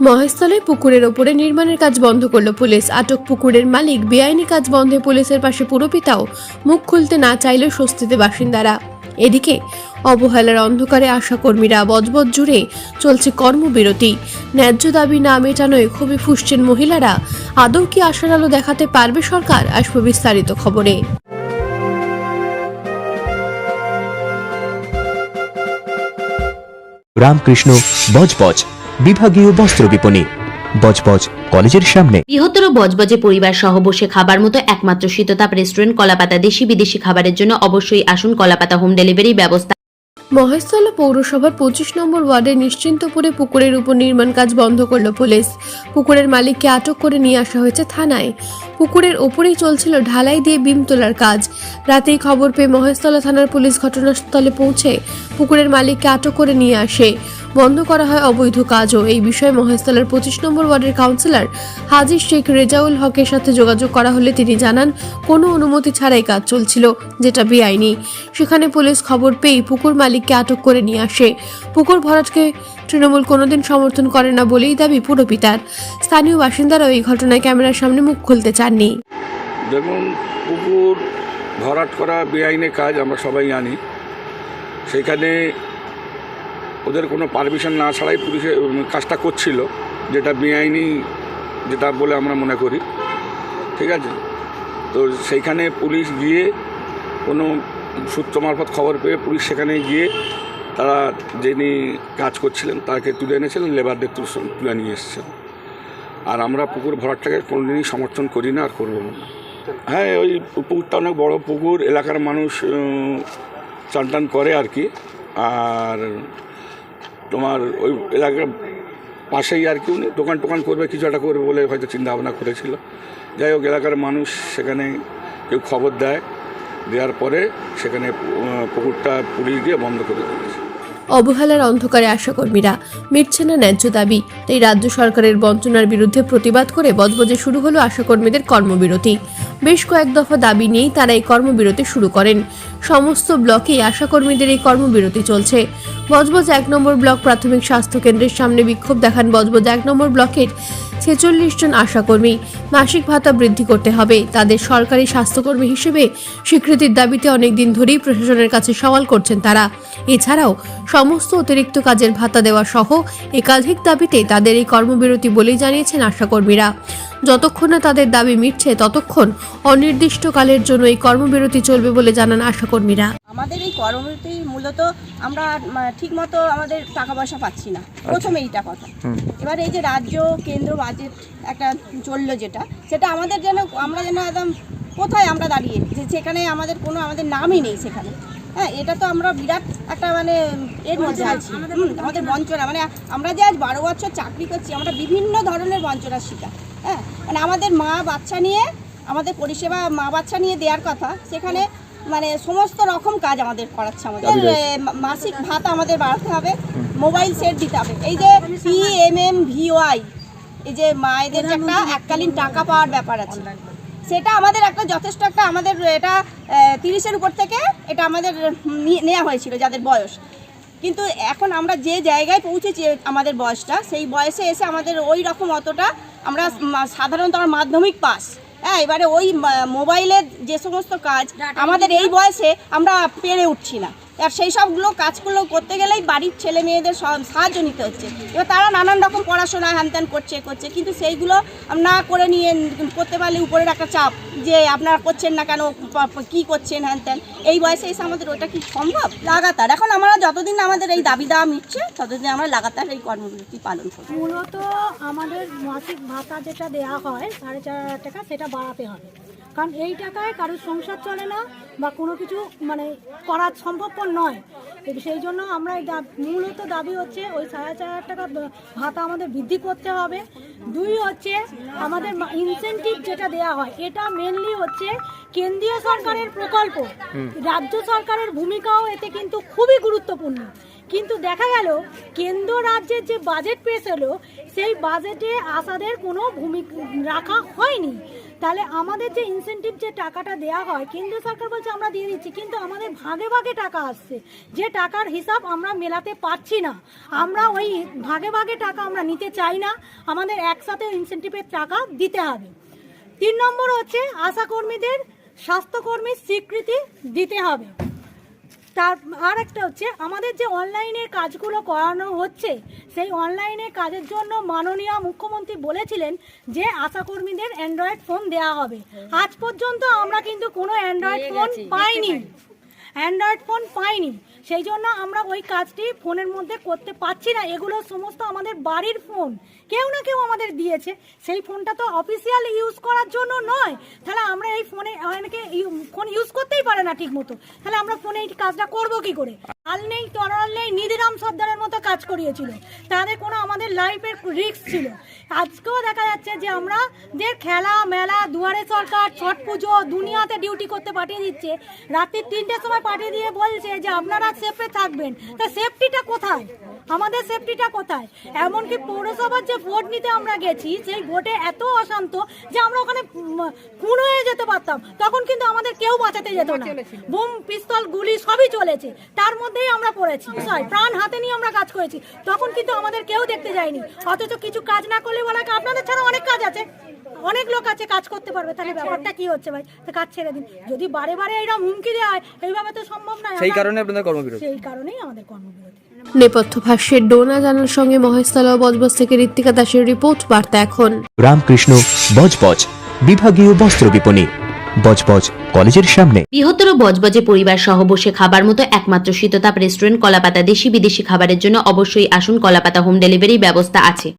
মহেশতলে পুকুরের ওপরে নির্মাণের কাজ বন্ধ করল পুলিশ। আটক পুকুরের মালিক, বেআইনি কাজ বন্ধে পুলিশের পাশে পুরপিতাও। মুখ খুলতে না চাইলেও স্বস্তিতে বাসিন্দারা। এদিকে অবহেলার অন্ধকারে আশাকর্মীরা বজবজ জুড়ে চলছে কর্মবিরতি। ন্যায্য দাবি না মেটানোয় খুবই ফুসছেন মহিলারা। আদৌ কি আশার আলো দেখাতে পারবে সরকার? আসবে বিস্তারিত খবরে। রামকৃষ্ণ বজবজ। বিভাগীয় বস্ত্র বিপণী। বজবজ কলেজের সামনে। বৃহত্তর বজবজে পরিবার সহ বসে খাবার মতো একমাত্র শীততাপ রেস্টুরেন্ট কলাপাতা দেশি বিদেশি খাবারের জন্য অবশ্যই আসুন কলাপাতা হোম ডেলিভারি ব্যবস্থা। মহেশতলা পৌরসভার পঁচিশ নম্বর ওয়ার্ডের নিশ্চিন্তপুরে পুকুরের উপর নির্মাণ কাজ বন্ধ করল পুলিশ। পুকুরের মালিককে আটক করে নিয়ে আসা হয়েছে থানায়। পুকুরের ওপরেই চলছিল ঢালাই দিয়ে বিম তোলার কাজ। রাতেই খবর পেয়ে মহেশতলা থানার পুলিশ ঘটনাস্থলে পৌঁছে পুকুরের মালিককে আটক করে নিয়ে আসে। বন্ধ করা হয় অবৈধ কাজও। এই বিষয়ে মহেশতলার পঁচিশ নম্বর ওয়ার্ডের কাউন্সিলর হাজির শেখ রেজাউল হকের সাথে যোগাযোগ করা হলে তিনি জানান, কোনো অনুমতি ছাড়াই কাজ চলছিল, যেটা বেআইনি। সেখানে পুলিশ খবর পেয়ে পুকুর মালিককে আটক করে নিয়ে আসে। পুকুর ভরাটকে তৃণমূল কোনোদিন সমর্থন করে না বলেই দাবি পুরপিতার স্থানীয় বাসিন্দারাও এই ঘটনায় ক্যামেরার সামনে মুখ খুলতে চাননি দেখুন পুকুর ভরাট করা বেআইনি কাজ আমরা সবাই জানি। সেখানে ওদের কোনো পারমিশন না ছাড়াই পুলিশে কাজটা করছিল, যেটা বেআইনি, যেটা বলে আমরা মনে করি। ঠিক আছে? তো সেইখানে পুলিশ গিয়ে কোনো সূত্র মারফত খবর পেয়ে পুলিশ সেখানে গিয়ে তারা যিনি কাজ করছিলেন, তাকে তুলে এনেছিলেন লেবারদের তুলে- নিয়ে এসেছেন আর আমরা পুকুর ভরাটটাকে কোনোদিনই সমর্থন করি না আর করব না। হ্যাঁ ওই পুকুরটা অনেক বড় পুকুর, এলাকার মানুষ চান টান করে আর কি। আর তোমার ওই এলাকার পাশেই আর কি উনি দোকান টোকান করবে, কিছু একটা করবে বলে হয়তো চিন্তা ভাবনা করেছিল। যাই হোক, এলাকার মানুষ সেখানে কেউ খবর দেয়, দেওয়ার পরে সেখানে পুকুরটা পুলিশ দিয়ে বন্ধ করে দিয়েছে অবহেলার অন্ধকারে আশাকর্মীরা মিটছে না ন্যায্য দাবি। তাই রাজ্য সরকারের বঞ্চনার বিরুদ্ধে প্রতিবাদ করে বজবজে শুরু হলো আশাকর্মীদের কর্মবিরতি। বেশ কয়েক দফা দাবি নিয়েই তারা এই কর্মবিরতি শুরু করেন। সমস্ত ব্লকেই আশাকর্মীদের এই কর্মবিরতি চলছে। বজবজ এক নম্বর ব্লক প্রাথমিক স্বাস্থ্য কেন্দ্রের সামনে বিক্ষোভ দেখান বজবজ এক নম্বর ব্লকের ছেচল্লিশ জন আশাকর্মী। মাসিক ভাতা বৃদ্ধি করতে হবে। তাদের সরকারি স্বাস্থ্যকর্মী হিসেবে স্বীকৃতির দাবিতে অনেকদিন ধরেই প্রশাসনের কাছে সওয়াল করছেন তারা। এছাড়াও সমস্ত অতিরিক্ত কাজের ভাতা দেওয়া সহ একাধিক দাবিতে তাদের এই কর্মবিরতি বলেই জানিয়েছেন আশাকর্মীরা। যতক্ষণ না তাদের দাবি মিটছে ততক্ষণ অনির্দিষ্টকালের জন্য এই কর্মবিরতি চলবে বলে জানান আশাকর্মীরা। আমাদের এই কর্মরতি মূলত আমরা ঠিক মতো আমাদের টাকা পয়সা পাচ্ছি না। প্রথমে এইটা কথা। এবার এই যে রাজ্য কেন্দ্র বাজেট একটা চলল যেটা সেটা আমাদের যেন আমরা যেন একদম কোথায় আমরা দাঁড়িয়ে যে সেখানে আমাদের কোনো আমাদের নামই নেই সেখানে। হ্যাঁ এটা তো আমরা বিরাট একটা মানে এর মধ্যে আছি। আমাদের বঞ্চনা। মানে আমরা যে আজ বারো বছর চাকরি করছি আমরা বিভিন্ন ধরনের বঞ্চনার শিকার। হ্যাঁ মানে আমাদের মা বাচ্চা নিয়ে আমাদের পরিষেবা মা বাচ্চা নিয়ে দেওয়ার কথা সেখানে মানে সমস্ত রকম কাজ আমাদের করাচ্ছে আমাদের। মাসিক ভাতা আমাদের বাড়াতে হবে মোবাইল সেট দিতে হবে। এই যে পি এম এম ভিওয়াই এই যে মায়েদের যে একটা এককালীন টাকা পাওয়ার ব্যাপার আছে সেটা আমাদের একটা যথেষ্ট একটা আমাদের এটা তিরিশের উপর থেকে এটা আমাদের নেওয়া হয়েছিল যাদের বয়স। কিন্তু এখন আমরা যে জায়গায় পৌঁছেছি আমাদের বয়সটা সেই বয়সে এসে আমাদের ওই রকম অতটা আমরা সাধারণত আমার মাধ্যমিক পাস। হ্যাঁ এবারে ওই মোবাইলের যে সমস্ত কাজ আমাদের এই বয়সে আমরা পেরে উঠছি না। আর সেই সবগুলো কাজগুলো করতে গেলেই বাড়ির ছেলে মেয়েদের সাহায্য নিতে হচ্ছে। এবার তারা নানান রকম পড়াশোনা হ্যান ত্যান করছে করছে। কিন্তু সেইগুলো না করে নিয়ে করতে পারলে উপরের একটা চাপ যে আপনারা করছেন না কেন কি করছেন হ্যান ত্যান। এই বয়সে এসে আমাদের ওটা কি সম্ভব? লাগাতার। এখন আমরা যতদিন আমাদের এই দাবি দাওয়া মিটছে, ততদিন আমরা লাগাতার এই কর্মবিরতি পালন করব। মূলত আমাদের মাসিক ভাতা যেটা দেওয়া হয়, সাড়ে চার হাজার টাকা, সেটা বাড়াতে হবে। কারণ এই টাকায় কারোর সংসার চলে না বা কোনো কিছু মানে করা সম্ভবপর নয়। সেই জন্য আমরা এই মূলত দাবি হচ্ছে ওই সাড়ে চার হাজার টাকা ভাতা আমাদের বৃদ্ধি করতে হবে। দুই হচ্ছে আমাদের ইনসেন্টিভ যেটা দেওয়া হয় এটা মেনলি হচ্ছে কেন্দ্রীয় সরকারের প্রকল্প। রাজ্য সরকারের ভূমিকাও এতে কিন্তু খুবই গুরুত্বপূর্ণ। কিন্তু দেখা গেল কেন্দ্র রাজ্যের যে বাজেট পেশ হলো সেই বাজেটে আসাদের কোনো ভূমিকা রাখা হয়নি। তাহলে আমাদের যে ইনসেন্টিভ যে টাকাটা দেওয়া হয় কেন্দ্র সরকার বলছে আমরা দিয়ে দিচ্ছি, কিন্তু আমাদের ভাগে ভাগে টাকা আসছে। যে টাকার হিসাব আমরা মেলাতে পারছি না। আমরা ওই ভাগে ভাগে টাকা আমরা নিতে চাই না। আমাদের একসাথে ইনসেন্টিভের টাকা দিতে হবে। তিন নম্বর হচ্ছে আশাকর্মীদের স্বাস্থ্যকর্মীর স্বীকৃতি দিতে হবে। তার আর একটা হচ্ছে আমাদের যে অনলাইনে কাজগুলো করানো হচ্ছে সেই অনলাইনে কাজের জন্য মাননীয় মুখ্যমন্ত্রী বলেছিলেন যে আশাকর্মীদের অ্যান্ড্রয়েড ফোন দেওয়া হবে। আজ পর্যন্ত আমরা কিন্তু কোনো অ্যান্ড্রয়েড ফোন পাইনি। অ্যান্ড্রয়েড ফোন পাইনি। সেই জন্য আমরা ওই কাজটি ফোনের মধ্যে করতে পারছি না। এগুলো সমস্ত আমাদের বাড়ির ফোন কেউ না কেউ আমাদের দিয়েছে। সেই ফোনটা তো অফিসিয়াল ইউজ করার জন্য নয়। তাহলে আমরা এই ফোনে অনেকে ফোন ইউজ করতেই পারে না ঠিক মতো তাহলে আমরা ফোনে এই কাজটা করব কি করে? আল নেই, তরাল নেই, নিধিরাম সর্দারের মতো কাজ করিয়েছিল। তাদের কোনো আমাদের লাইফের রিস্ক ছিল। আজকেও দেখা যাচ্ছে যে আমরা যে খেলা, মেলা, দুয়ারে সরকার, ছট পুজো দুনিয়াতে ডিউটি করতে পাঠিয়ে দিচ্ছে। রাত্রির তিনটের সময় পাঠিয়ে দিয়ে বলছে যে আপনারা সেফে থাকবেন। তা সেফটিটা কোথায়? আমাদের সেফটিটা কোথায়? এমনকি পৌরসভার যে ভোট নিতে আমরা গেছি সেই ভোটে এত অশান্ত যে আমরা ওখানে খুন হয়ে যেতে পারতাম তখন কিন্তু আমাদের কেউ বাঁচাতে যেত না। বোম পিস্তল গুলি সবই চলেছে। তার মধ্যেই আমরা পড়েছি। প্রাণ হাতে নিয়ে আমরা কাজ করেছি। তখন কিন্তু আমাদের কেউ দেখতে যায়নি। অথচ কিছু কাজ না করলে বলা হয়, আপনাদের ছাড়া অনেক কাজ আছে। অনেক লোক আছে কাজ করতে পারবে। তাহলে ব্যাপারটা কি হচ্ছে ভাই? তো কাজ ছেড়ে দিন। যদি বারে বারে এরকম হুমকি দেওয়া হয় এইভাবে তো সম্ভব নয়। সেই কারণে আপনাদের কর্মবিরতি। সেই কারণেই আমাদের কর্মবিরতি। নেপথ্য ভাষ্যের ডোনা জানার সঙ্গে মহেশতলা বজবজ থেকে ঋত্বিকা দাসের রিপোর্ট বার্তা এখন। রামকৃষ্ণ বজবজ বিভাগীয় বস্ত্র বিপণী বজবজ কলেজের সামনে। বৃহত্তর বজবজে পরিবার সহ বসে খাবার মতো একমাত্র শীততাপ রেস্টুরেন্ট কলাপাতা দেশি বিদেশি খাবারের জন্য অবশ্যই আসুন কলাপাতা হোম ডেলিভারি ব্যবস্থা আছে।